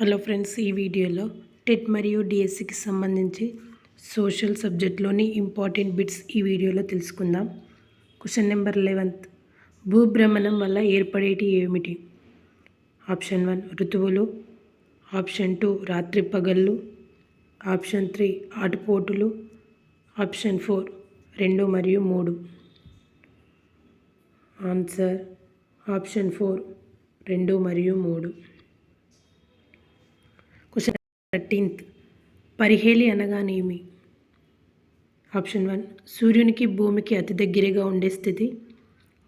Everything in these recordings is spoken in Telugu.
హలో ఫ్రెండ్స్ ఈ వీడియోలో టెట్ మరియు డిఎస్సికి సంబంధించి సోషల్ సబ్జెక్ట్లోని ఇంపార్టెంట్ బిట్స్ ఈ వీడియోలో తెలుసుకుందాం. Question number eleventh. భూభ్రమణం వల్ల ఏర్పడేటి ఏమిటి? ఆప్షన్ వన్ ఋతువులు. ఆప్షన్ టూ రాత్రి పగళ్ళు. ఆప్షన్ త్రీ ఆటుపోటులు. ఆప్షన్ ఫోర్ రెండు మరియు మూడు. ఆన్సర్ ఆప్షన్ ఫోర్ రెండు మరియు మూడు. థర్టీన్త్. పరిహేలి అనగానేమి? ఆప్షన్ వన్ సూర్యునికి భూమికి అతి దగ్గరగా ఉండే స్థితి.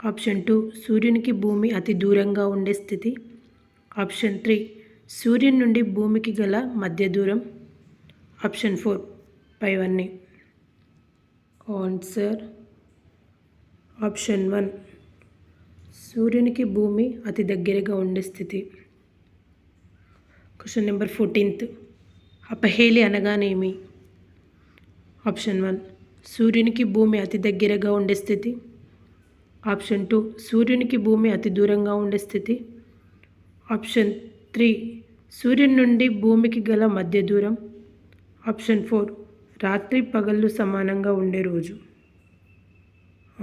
ఆప్షన్ టూ సూర్యునికి భూమి అతి దూరంగా ఉండే స్థితి. ఆప్షన్ త్రీ సూర్యుని నుండి భూమికి గల మధ్య దూరం. ఆప్షన్ ఫోర్ పైవన్నీ ఆన్సర్ ఆప్షన్ వన్ సూర్యునికి భూమి అతి దగ్గరగా ఉండే స్థితి. Question number fourteenth. అపహేలి అనగానేమి? ఆప్షన్ వన్ సూర్యునికి భూమి అతి దగ్గరగా ఉండే స్థితి. ఆప్షన్ టూ సూర్యునికి భూమి అతి దూరంగా ఉండే స్థితి. ఆప్షన్ త్రీ సూర్యుని నుండి భూమికి గల మధ్య దూరం. ఆప్షన్ ఫోర్ రాత్రి పగళ్ళు సమానంగా ఉండే రోజు.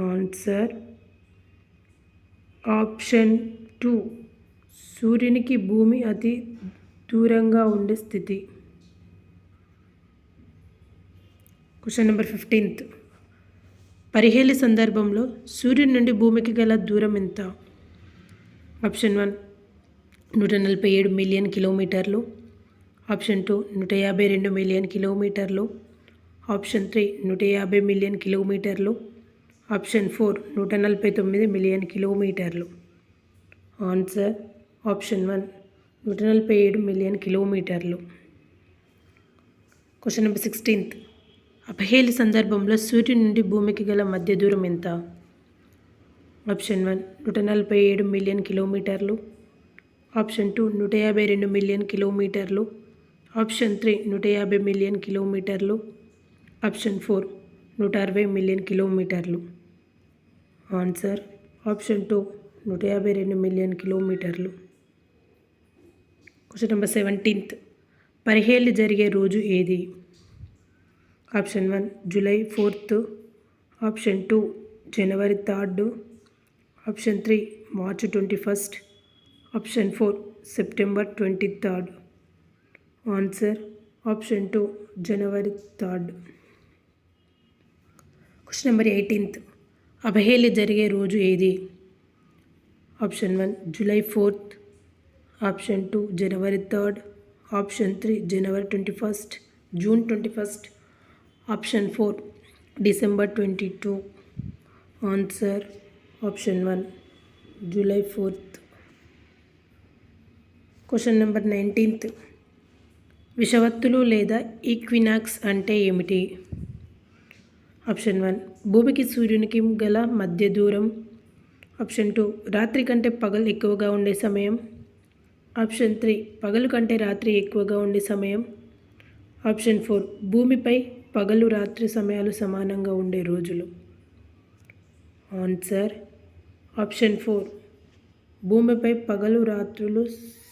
ఆన్సర్ ఆప్షన్ టూ సూర్యునికి భూమి అతి దూరంగా ఉండే స్థితి. Question number fifteenth. పరిహేలి సందర్భంలో సూర్యుడి నుండి భూమికి గల దూరం ఎంత? ఆప్షన్ వన్ నూట నలభై ఏడు మిలియన్ కిలోమీటర్లు. ఆప్షన్ టూ నూట యాభై రెండు మిలియన్ కిలోమీటర్లు. ఆప్షన్ త్రీ నూట యాభై మిలియన్ కిలోమీటర్లు. ఆప్షన్ ఫోర్ నూట నలభై తొమ్మిది మిలియన్ కిలోమీటర్లు. ఆన్సర్ ఆప్షన్ వన్ నూట నలభై ఏడు మిలియన్ కిలోమీటర్లు. Question number sixteenth. అపహేలి సందర్భంలో సూర్యుడి నుండి భూమికి గల మధ్య దూరం ఎంత? ఆప్షన్ వన్ నూట నలభై ఏడు మిలియన్ కిలోమీటర్లు. ఆప్షన్ టూ నూట యాభై రెండు మిలియన్ కిలోమీటర్లు. ఆప్షన్ త్రీ నూట యాభై మిలియన్ కిలోమీటర్లు. ఆప్షన్ ఫోర్ నూట అరవై మిలియన్ కిలోమీటర్లు. ఆన్సర్ ఆప్షన్ టూ నూట యాభై రెండు మిలియన్ కిలోమీటర్లు. క్వశ్చన్ నెంబర్ సెవెంటీన్త్ పరిహేళ్ళు జరిగే రోజు ఏది? Option one July fourth option two January third option three March twenty first option four September twenty third. Answer option two January third. Question number eighteenth. అబహేలి జరిగే రోజు ఏది? Option one July fourth option two January third option three January twenty first June twenty first option four December twenty two. Answer option one July fourth. Question number nineteenth. విషవత్తులు లేదా ఈక్వినాక్స్ అంటే ఏమిటి? ఆప్షన్ వన్ భూమికి సూర్యునికి గల మధ్య దూరం. ఆప్షన్ టూ రాత్రి కంటే పగలు ఎక్కువగా ఉండే సమయం. ఆప్షన్ త్రీ పగలు కంటే రాత్రి ఎక్కువగా ఉండే సమయం. ఆప్షన్ ఫోర్ భూమిపై పగలు రాత్రి సమయాలు సమానంగా ఉండే రోజులు. ఆన్సర్ ఆప్షన్ ఫోర్ భూమిపై పగలు రాత్రులు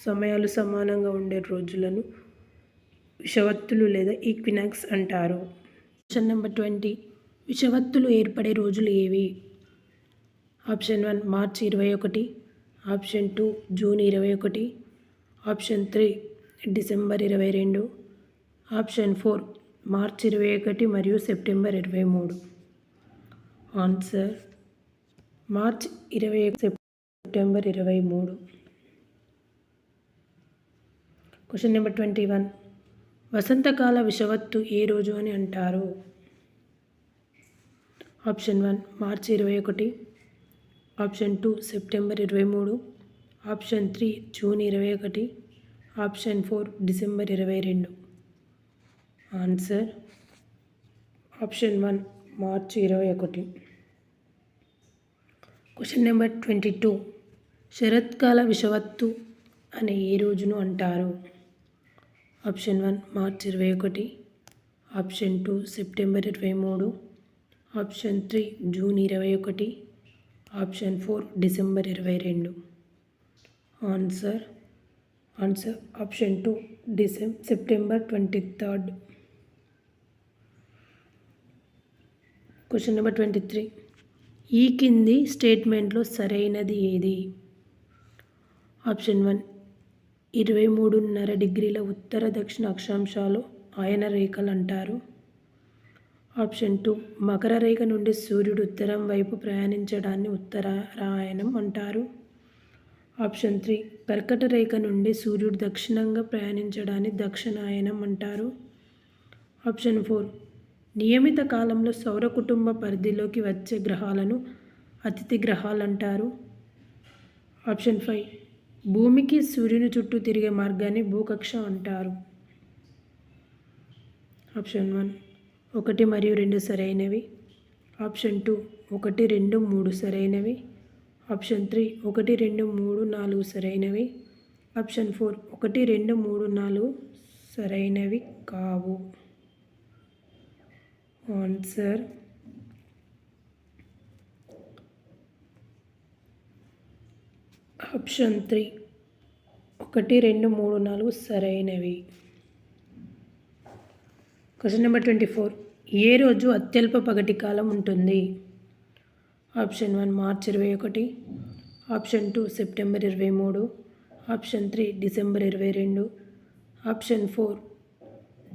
సమయాలు సమానంగా ఉండే రోజులను విషవత్తులు లేదా ఈక్వినాక్స్ అంటారు. ఆప్షన్ నెంబర్ ట్వంటీ విషవత్తులు ఏర్పడే రోజులు ఏవి? ఆప్షన్ వన్ మార్చి ఇరవై ఒకటి. ఆప్షన్ టూ జూన్ ఇరవై ఒకటి. ఆప్షన్ త్రీ డిసెంబర్ ఇరవై రెండు. ఆప్షన్ ఫోర్ మార్చ్ ఇరవై ఒకటి మరియు సెప్టెంబర్ ఇరవై మూడు. ఆన్సర్ మార్చ్ ఇరవై సెప్టెంబర్ ఇరవై మూడు. క్వశ్చన్ నెంబర్ ట్వంటీ వన్ వసంతకాల విషవత్తు ఏ రోజు అని అంటారు? ఆప్షన్ వన్ మార్చి ఇరవై ఒకటి. ఆప్షన్ టూ సెప్టెంబర్ ఇరవై మూడు. ఆప్షన్ త్రీ జూన్ ఇరవై ఒకటి. ఆప్షన్ ఫోర్ డిసెంబర్ ఇరవై రెండు. ఆన్సర్ ఆప్షన్ వన్ మార్చి ఇరవై ఒకటి. Question number twenty two. శరత్కాల విషవత్తు అనే ఏ రోజును అంటారు? ఆప్షన్ వన్ మార్చ్ ఇరవై ఒకటి. ఆప్షన్ టూ సెప్టెంబర్ ఇరవై మూడు. ఆప్షన్ త్రీ జూన్ ఇరవై ఒకటి. ఆప్షన్ ఫోర్ డిసెంబర్ ఇరవై రెండు. Answer answer option two డిసెం September twenty third. Question number twenty three ఈ కింది స్టేట్మెంట్లో సరైనది ఏది? ఆప్షన్ వన్ ఇరవై మూడున్నర డిగ్రీల ఉత్తర దక్షిణ అక్షాంశాలు ఆయన రేఖలు అంటారు. ఆప్షన్ టూ మకర రేఖ నుండి సూర్యుడు ఉత్తరం వైపు ప్రయాణించడాన్ని ఉత్తరాయణం అంటారు. ఆప్షన్ త్రీ కర్కట రేఖ నుండి సూర్యుడు దక్షిణంగా ప్రయాణించడాన్ని దక్షిణాయనం అంటారు. ఆప్షన్ ఫోర్ నియమిత కాలంలో సౌర కుటుంబ పరిధిలోకి వచ్చే గ్రహాలను అతిథి గ్రహాలు అంటారు ఆప్షన్ ఫైవ్ భూమికి సూర్యుని చుట్టూ తిరిగే మార్గాన్ని భూకక్ష అంటారు. ఆప్షన్ వన్ ఒకటి మరియు రెండు సరైనవి. ఆప్షన్ టూ ఒకటి రెండు మూడు సరైనవి. ఆప్షన్ త్రీ ఒకటి రెండు మూడు నాలుగు సరైనవి. ఆప్షన్ ఫోర్ ఒకటి రెండు మూడు నాలుగు సరైనవి కావు. ఆన్సర్. Option three. ఒకటి రెండు మూడు నాలుగు సరైనవి. Question number twenty four. ఏ రోజు అత్యల్ప పగటి కాలం ఉంటుంది? ఆప్షన్ వన్ మార్చ్ ఇరవై ఒకటి. ఆప్షన్ టూ సెప్టెంబర్ ఇరవై మూడు. ఆప్షన్ త్రీ డిసెంబర్ ఇరవై రెండు. Option four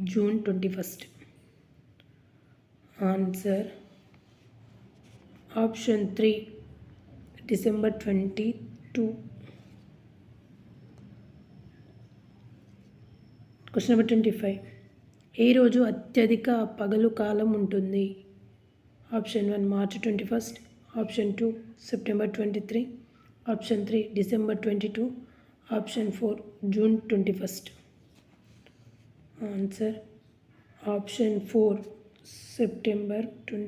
June twenty first. Answer option three December twenty two question number twenty five ఏ రోజు అత్యధిక పగలు కాలం ఉంటుంది? Option one March twenty first option two September twenty three option three December twenty two option four June twenty first answer option four September ట్వం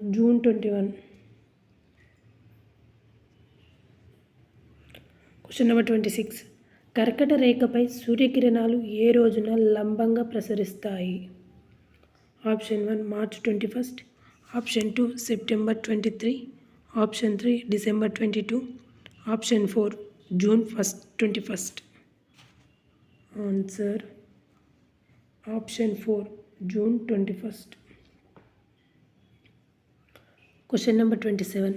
June twenty one. Question number twenty six కర్కట రేఖపై సూర్యకిరణాలు ఏ రోజున లంబంగా ప్రసరిస్తాయి? Option one March twenty first option two September twenty three option three December twenty two option four June first twenty first answer option four June twenty first. Question number twenty seven.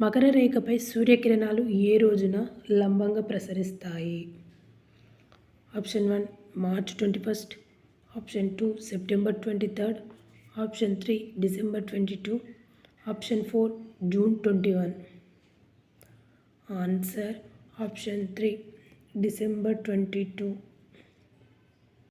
Makar రేఖపై సూర్యకిరణాలు ఏ రోజున లంబంగా ప్రసరిస్తాయి? Option one March twenty first. Option two September twenty third. Option three December twenty two. Option four June twenty one. Answer option three December twenty two.